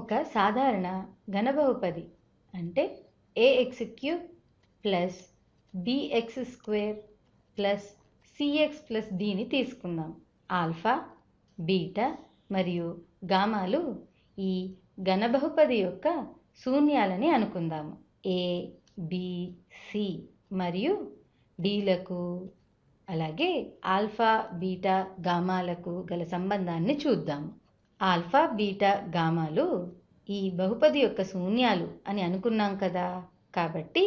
ఒక సాధారణ ఘనబహుపది అంటే a x cube plus b x square plus c x plus డిని తీసుకుందాం. ఆల్ఫా బీటా మరియు గామాలు ఈ ఘనబహుపది యొక్క శూన్యాలని అనుకుందాము. ఏ బిసి మరియు డీలకు అలాగే ఆల్ఫా బీటా గామాలకు గల సంబంధాన్ని చూద్దాము ఆల్ఫా బీటా గామాలు ఈ బహుపది యొక్క శూన్యాలు అని అనుకున్నాం కదా. కాబట్టి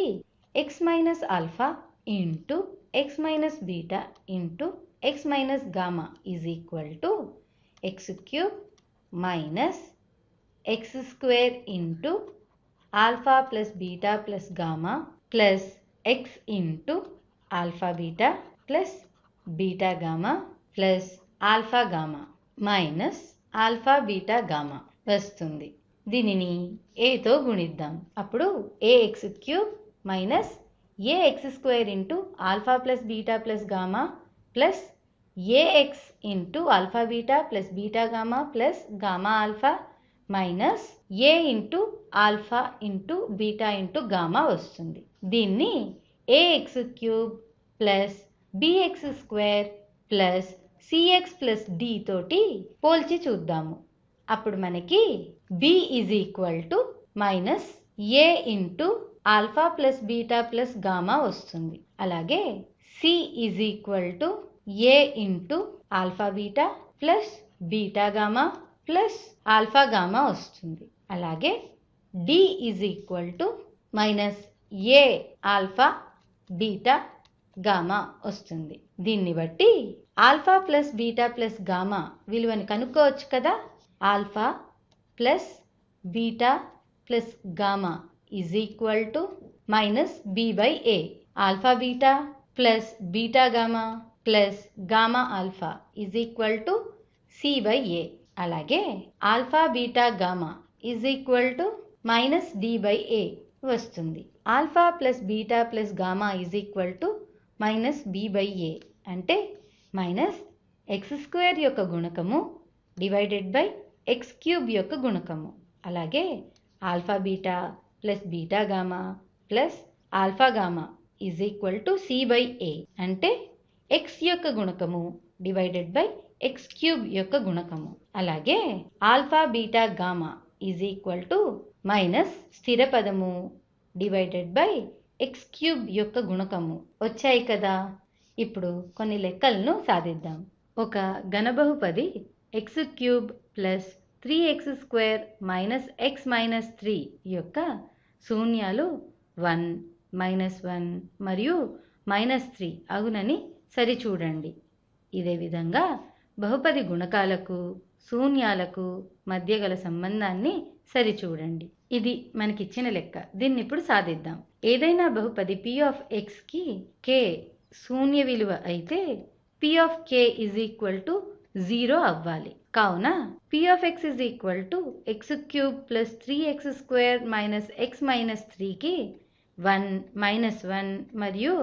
x minus alpha into x minus beta into x minus gamma is equal to x cube minus x square into alpha plus beta plus gamma plus x into alpha beta plus beta gamma plus alpha gamma minus alpha beta gamma వస్తుంది. దీనిని ఏతో గుణిద్దాం. అప్పుడు a x cube minus a x square into alpha plus beta plus gamma plus a x into alpha beta plus beta gamma plus gamma alpha minus a into alpha into beta into gamma వస్తుంది. దీన్ని a x cube plus b x square plus c x plus d తోటి పోల్చి చూద్దాము. అప్పుడు మనకి b is equal to minus a into alpha plus beta plus gamma వస్తుంది. అలాగే c is equal to a into alpha beta plus beta gamma plus alpha gamma వస్తుంది. అలాగే d is equal to minus a alpha beta gamma వస్తుంది. దీన్ని బట్టి alpha plus beta plus gamma విలువని కనుక్కోవచ్చు కదా? Alpha plus beta plus gamma is equal to minus b by a alpha beta plus beta gamma plus gamma alpha is equal to c by a అలాగే alpha beta gamma is equal to minus d by a వస్తుంది. Alpha plus beta plus gamma is equal to minus b by a. అంటే minus x square యొక్క గుణకము divided by x cube యొక్క గుణకము. అలాగే alpha beta plus beta gamma plus alpha gamma is equal to c by a. అంటే x యొక్క గుణకము divided by x cube యొక్క గుణకము. అలాగే alpha beta gamma is equal to minus స్థిర పదము డివైడెడ్ బై ఎక్స్ క్యూబ్ యొక్క గుణకము వచ్చాయి కదా. ఇప్పుడు కొన్ని లెక్కలను సాధిద్దాం. ఒక ఘనబహుపది x cube plus three x square minus x minus three యొక్క శూన్యాలు వన్ మైనస్ వన్ మరియు మైనస్ త్రీ అగునని సరిచూడండి. ఇదే విధంగా బహుపది గుణకాలకు శూన్యాలకు మధ్య గల సంబంధాన్ని సరిచూడండి. ఇది మనకిచ్చిన లెక్క. దీన్ని ఇప్పుడు సాధిద్దాం. ఏదైనా బహుపది పి ఆఫ్ ఎక్స్కి కే శూన్య విలువ అయితే p of k is equal to zero అవ్వాలి. కావున p of x is equal to x cube plus three x square minus x minus త్రీకి వన్ మైనస్ వన్ మరియు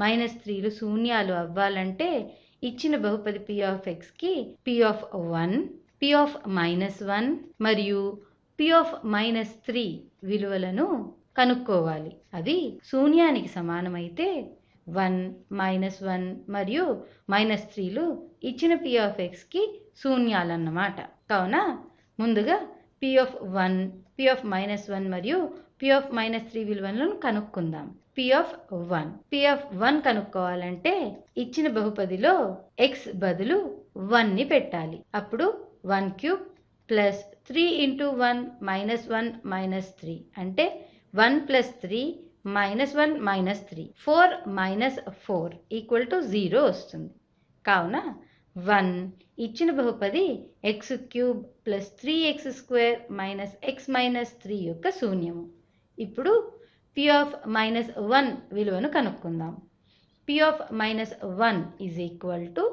మైనస్ త్రీలు శూన్యాలు అవ్వాలంటే ఇచ్చిన బహుపది p of ఎక్స్కి p of one p of minus one మరియు పి ఆఫ్ మైనస్ త్రీ విలువలను కనుక్కోవాలి. అవి శూన్యానికి సమానమైతే వన్ మైనస్ వన్ మరియు మైనస్ త్రీలు ఇచ్చిన పి ఆఫ్ ఎక్స్కి శూన్యాలన్నమాట. కావున ముందుగా p of one p of minus one మరియు పి ఆఫ్ మైనస్ త్రీ విలువలను కనుక్కుందాం. P of one p of one కనుక్కోవాలంటే ఇచ్చిన బహుపదిలో ఎక్స్ బదులు వన్ని పెట్టాలి. అప్పుడు one cube plus three into one minus one minus three. అంటే one plus three minus one minus three. Four minus four equal to zero వస్తుంది. కావున వన్ ఇచ్చిన బహుపది x cube plus three x square minus x minus three యొక్క శూన్యము. ఇప్పుడు p of minus one విలువను కనుక్కుందాం. P of minus one is equal to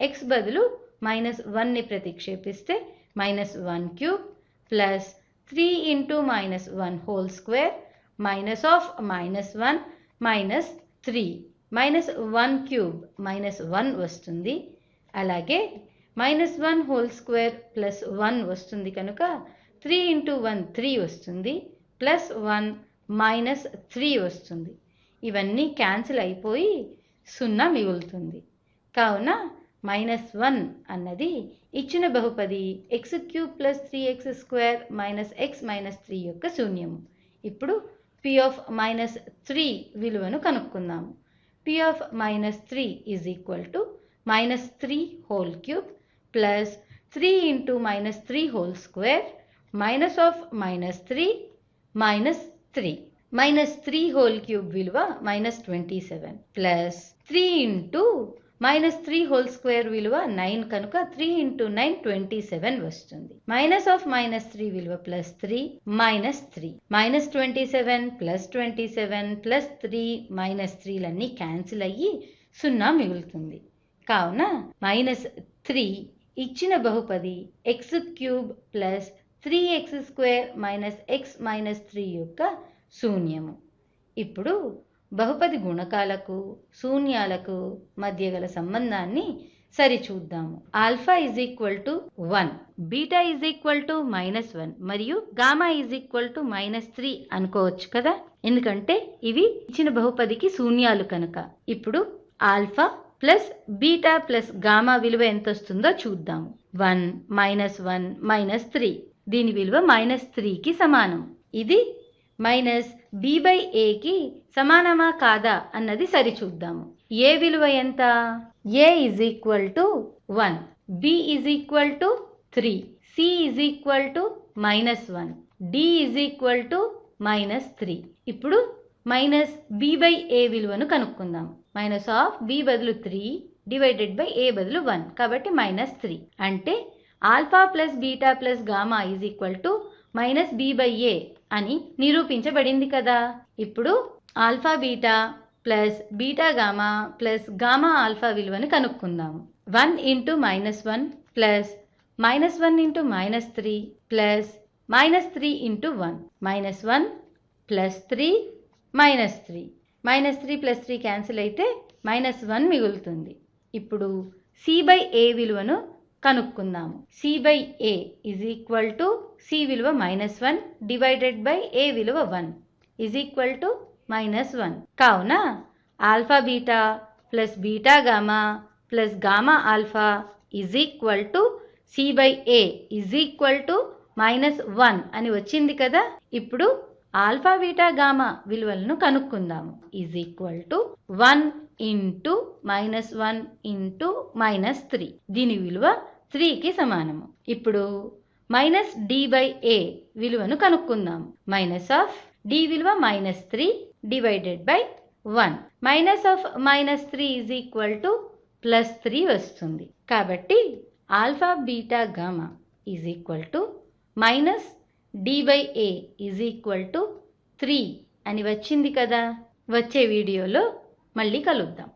x బదులు మైనస్ వన్ని ప్రతిక్షేపిస్తే minus one cube plus three into minus one whole square minus of minus one minus three minus one cube minus one వస్తుంది. అలాగే minus one whole square plus one వస్తుంది కనుక three into one three వస్తుంది. Plus one minus three వస్తుంది. ఇవన్నీ cancel అయిపోయి సున్నా మిగులుతుంది. కావున మైనస్ వన్ అన్నది ఇచ్చిన బహుపది. X cube plus three x square minus x minus three యొక్క శూన్యము. ఇప్పుడు పి ఆఫ్ మైనస్ త్రీ విలువను కనుక్కుందాము. P of minus three is equal to minus three whole cube plus three into minus three whole square minus of minus three minus three minus three whole cube విలువ minus twenty seven plus three into minus three whole square విలువ nine కనుక three into nine twenty seven వస్తుంది. Minus of minus three విలువ plus three minus three. Minus twenty seven plus twenty seven plus three minus త్రీలన్నీ cancel అయ్యి సున్నా మిగులుతుంది. కావున minus three ఇచ్చిన బహుపది x cube plus three x square minus x minus three యొక్క శూన్యము. ఇప్పుడు బహుపది గుణకాలకు శూన్యాలకు మధ్య గల సంబంధాన్ని సరిచూద్దాము. Alpha is equal to one beta is equal to minus one మరియు gamma is equal to minus three అనుకోవచ్చు కదా? ఎందుకంటే ఇవి ఇచ్చిన బహుపదికి శూన్యాలు కనుక. ఇప్పుడు alpha plus beta plus gamma విలువ ఎంత వస్తుందో చూద్దాము. One minus one minus three దీని విలువ మైనస్ త్రీకి సమానం. ఇది మైనస్ బి బై ఏకి సమానమా కాదా అన్నది సరిచూద్దాము. ఏ విలువ ఎంత? A is equal to one b is equal to three c is equal to minus one d is equal to minus three ఇప్పుడు మైనస్ బి బై ఏ విలువను కనుక్కుందాం. మైనస్ ఆఫ్ బి బదులు three divided by a బదులు one కాబట్టి minus three అంటే alpha plus beta plus gamma is equal to minus b by a అని నిరూపించబడింది కదా. ఇప్పుడు alpha beta plus beta gamma plus gamma alpha విలువను కనుక్కుందాము one into minus one plus minus one into minus three plus minus three into one. Minus one plus three minus three. Minus three plus three cancel అయితే minus one మిగులుతుంది. ఇప్పుడు c by a విలువను కనుక్కుందాము. C by a is equal to c విలువ minus one divided by a విలువ one is equal to minus one కావున alpha beta plus beta gamma plus gamma alpha is equal to c by a is equal to minus one అని వచ్చింది కదా? ఇప్పుడు alpha beta gamma విలువలను కనుక్కుందాము. Is equal to one into minus one into minus three దీని విలువ త్రీకి సమానము. ఇప్పుడు మైనస్ డి బై ఏ విలువను కనుక్కుందాం. మైనస్ ఆఫ్ డి విలువ minus three divided by one. Minus of minus three is equal to plus three వస్తుంది. కాబట్టి alpha beta gamma is equal to minus d by a is equal to three అని వచ్చింది కదా. వచ్చే వీడియోలో మళ్ళీ కలుద్దాం.